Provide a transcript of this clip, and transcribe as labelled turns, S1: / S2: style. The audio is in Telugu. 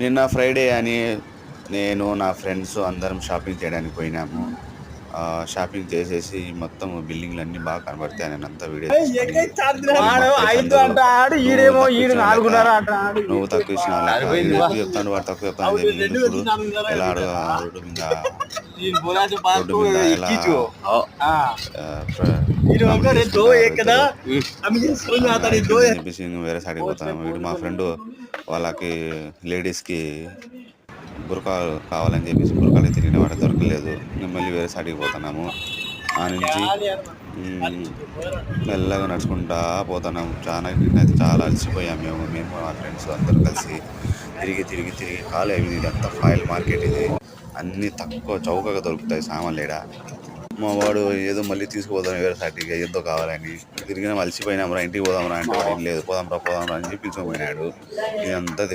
S1: నిన్న ఫ్రైడే అని నేను నా ఫ్రెండ్స్ అందరం షాపింగ్ చేయడానికి పోయినాము. షాపింగ్ చేసేసి మొత్తం బిల్డింగ్లు అన్ని బాగా కనబడతాయి నేను అంతా వీడియో నువ్వు తక్కువ ఇచ్చిన ఎక్కువ చెప్తాను వాడు తక్కువ చెప్తాను ఎలా రోడ్డు మీద. రోడ్డు మీద వేరే సైడ్కి పోతాను వీడు మా ఫ్రెండ్ వాళ్ళకి లేడీస్కి బురకాలు కావాలని చెప్పేసి బురకాలు తిరిగిన వాడు దొరకలేదు. ఇంకా మళ్ళీ వేరే సైడ్కి పోతున్నాము. ఆ నుంచి మెల్లగా నడుచుకుంటా పోతున్నాము. చాలా అయితే చాలా అలసిపోయాము మేము మేము మా ఫ్రెండ్స్ అందరూ కలిసి. తిరిగి తిరిగి తిరిగి కాలు అయింది ఇదంతా ఫాయిల్ మార్కెట్ ఇది. అన్నీ తక్కువ చౌకగా దొరుకుతాయి సామాన్లు ఈడ. మా వాడు ఏదో మళ్ళీ తీసుకుపోదాం వేరే సైడ్కి ఏదో కావాలని. తిరిగినా అలసిపోయినాం రా ఇంటికి పోదాం రా అంటే వాడు ఏం లేదు. పోదాం రా పోదాం రా అని చెప్పి పిలుచుకొని పోయినాడు. ఇదంతా తిరిగి